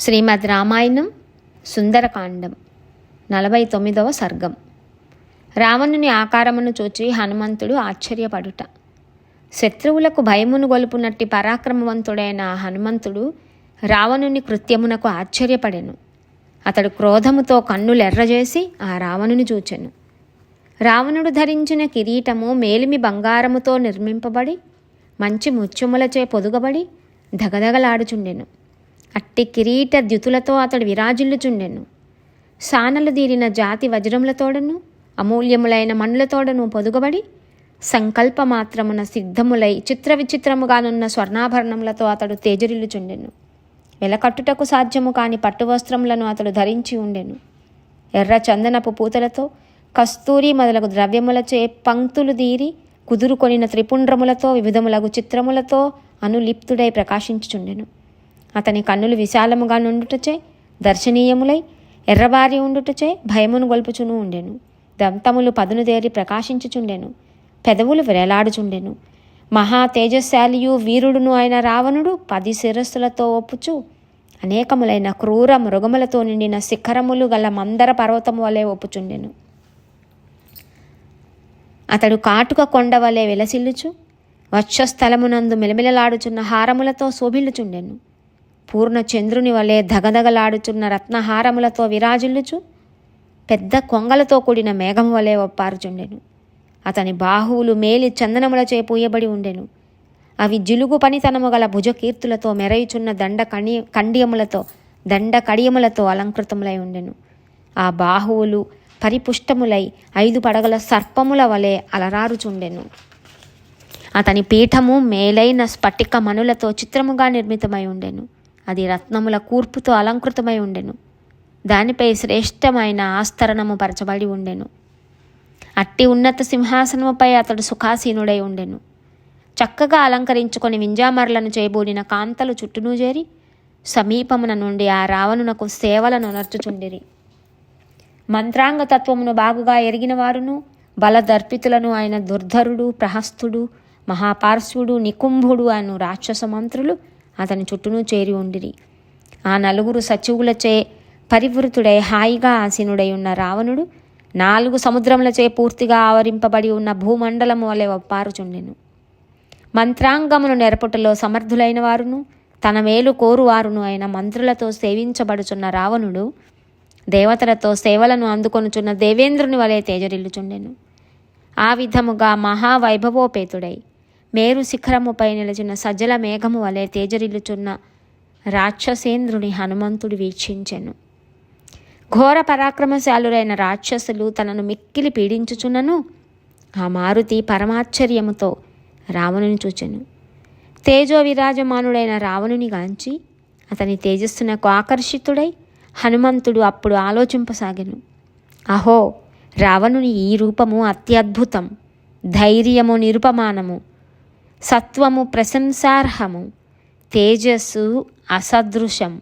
శ్రీమద్ రామాయణం సుందరకాండం నలభై తొమ్మిదవ సర్గం. రావణుని ఆకారమును చూచి హనుమంతుడు ఆశ్చర్యపడుట. శత్రువులకు భయమును గొలుపునట్టి పరాక్రమవంతుడైన హనుమంతుడు రావణుని కృత్యమునకు ఆశ్చర్యపడెను. అతడు క్రోధముతో కన్నులెర్రజేసి ఆ రావణుని చూచెను. రావణుడు ధరించిన కిరీటము మేలిమి బంగారముతో నిర్మింపబడి మంచి ముత్యములచే పొదుగబడి ధగధగలాడుచుండెను. అట్టి కిరీట ద్యుతులతో అతడు విరాజిల్లుచుండెను. సానలు దీరిన జాతి వజ్రములతోడను అమూల్యములైన మణులతోడను పొదుగబడి సంకల్ప మాత్రమున సిద్ధములై చిత్ర విచిత్రముగానున్న స్వర్ణాభరణములతో అతడు తేజరిల్లుచుండెను. వెలకట్టుటకు సాధ్యము కాని పట్టు వస్త్రములను అతడు ధరించి ఉండెను. ఎర్ర చందనపు పూతలతో కస్తూరి మొదలగు ద్రవ్యములచే పంక్తులు దీరి కుదురుకొనిన త్రిపుండ్రములతో వివిధములగు చిత్రములతో అనులిప్తుడై ప్రకాశించుచుండెను. అతని కన్నులు విశాలముగా నుండుటచే దర్శనీయములై ఎర్రబారి ఉండుటచే భయమును గొల్పుచును ఉండెను. దంతములు పదును దేరి ప్రకాశించుచుండెను. పెదవులు వేలాడుచుండెను మహా తేజశాలియు వీరుడును అయిన రావణుడు పది శిరస్సులతో ఒప్పుచు అనేకములైన క్రూర మృగములతో నిండిన శిఖరములు గల మందర పర్వతము వలె ఒప్పుచుండెను. అతడు కాటుక కొండ వలె విలసిల్లుచు వక్షస్థలమునందు మెలమెలలాడుచున్న హారములతో శోభిల్లుచుండెను. పూర్ణ చంద్రుని వలె ధగధగలాడుచున్న రత్నహారములతో విరాజిల్లుచు పెద్ద కొంగలతో కూడిన మేఘం వలె ఒప్పారుచుండెను. అతని బాహువులు మేలి చందనములచే పూయబడి ఉండెను. అవి జిలుగు పనితనము గల భుజకీర్తులతో మెరయుచున్న దండ కణి కండియములతో దండ కడియములతో అలంకృతములై ఉండెను. ఆ బాహువులు పరిపుష్టములై ఐదు పడగల సర్పముల వలె అలరారుచుండెను. అతని పీఠము మేలైన స్ఫటిక మనులతో చిత్రముగా నిర్మితమై ఉండెను. అది రత్నముల కూర్పుతో అలంకృతమై ఉండెను. దానిపై శ్రేష్టమైన ఆస్తరణము పరచబడి ఉండెను. అట్టి ఉన్నత సింహాసనముపై అతడు సుఖాసీనుడై ఉండెను. చక్కగా అలంకరించుకొని వింజామరలను చేయబూడిన కాంతలు చుట్టూను చేరి సమీపమున నుండి ఆ రావణునకు సేవలను నర్చుచుండిరి మంత్రాంగ తత్వమును బాగుగా ఎరిగిన వారును బలదర్పితులను ఆయన దుర్ధరుడు ప్రహస్తుడు మహాపార్శ్వుడు నికుంభుడు అను రాక్షస మంత్రులు అతని చుట్టూను చేరి ఉండిరి. ఆ నలుగురు సచివులచే పరివృతుడై హాయిగా ఆసీనుడై ఉన్న రావణుడు నాలుగు సముద్రములచే పూర్తిగా ఆవరింపబడి ఉన్న భూమండలము వలె ఒప్పారుచుండెను మంత్రాంగమును నెరపుటలో సమర్థులైన వారును తన మేలు కోరువారును అయిన మంత్రులతో సేవించబడుచున్న రావణుడు దేవతలతో సేవలను అందుకొనుచున్న దేవేంద్రుని వలె తేజరిల్లుచుండెను. ఆ విధముగా మహావైభవోపేతుడై మేరు శిఖరముపై నిలిచిన సజ్జల మేఘము వలె తేజరిల్లుచున్న రాక్షసేంద్రుని హనుమంతుడు వీక్షించెను. ఘోర పరాక్రమశాలురైన రాక్షసులు తనను మిక్కిలి పీడించుచున్నను. ఆ మారుతి పరమాశ్చర్యముతో రావణుని చూచెను. తేజో విరాజమానుడైన రావణుని గాంచి అతని తేజస్సునకు ఆకర్షితుడై హనుమంతుడు అప్పుడు ఆలోచింపసాగెను. అహో రావణుని ఈ రూపము అత్యద్భుతం. ధైర్యము నిరుపమానము. సత్వము ప్రశంసార్హము తేజస్సు అసదృశం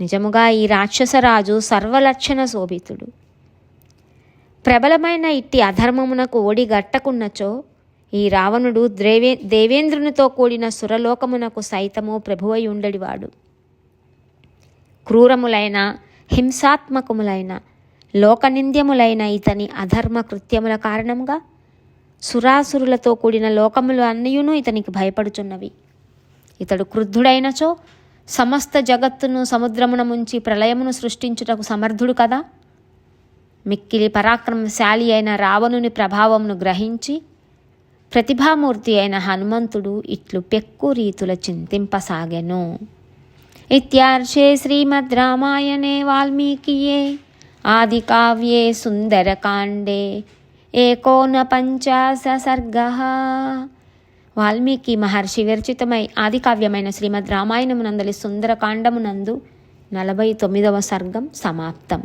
నిజముగా ఈ రాక్షసరాజు సర్వలక్షణ శోభితుడు. ప్రబలమైన ఇట్టి అధర్మమునకు ఒడిగట్టకున్నచో ఈ రావణుడు ద్రేవే దేవేంద్రునితో కూడిన సురలోకమునకు సైతము ప్రభువై ఉండడివాడు క్రూరములైన హింసాత్మకములైన లోకనింద్యములైన ఇతని అధర్మ కృత్యముల కారణంగా సురాసురులతో కూడిన లోకములు అన్నయును ఇతనికి భయపడుచున్నవి. ఇతడు క్రుద్ధుడైనచో సమస్త జగత్తును సముద్రమున ముంచి ప్రళయమును సృష్టించుటకు సమర్థుడు కదా? మిక్కిలి పరాక్రమశాలి అయిన రావణుని ప్రభావమును గ్రహించి ప్రతిభామూర్తి అయిన హనుమంతుడు ఇట్లు పెక్కు రీతుల చింతింపసాగెను. ఇత్యార్షే శ్రీమద్ రామాయణే వాల్మీకియే ఆది కావ్యే సుందరకాండే. ఏకోన పంచాశ సర్గ వాల్మీకి మహర్షి విరచితమై ఆది కావ్యమైన శ్రీమద్ రామాయణమునందలి సుందరకాండమునందు నలభై తొమ్మిదవ సర్గం సమాప్తం.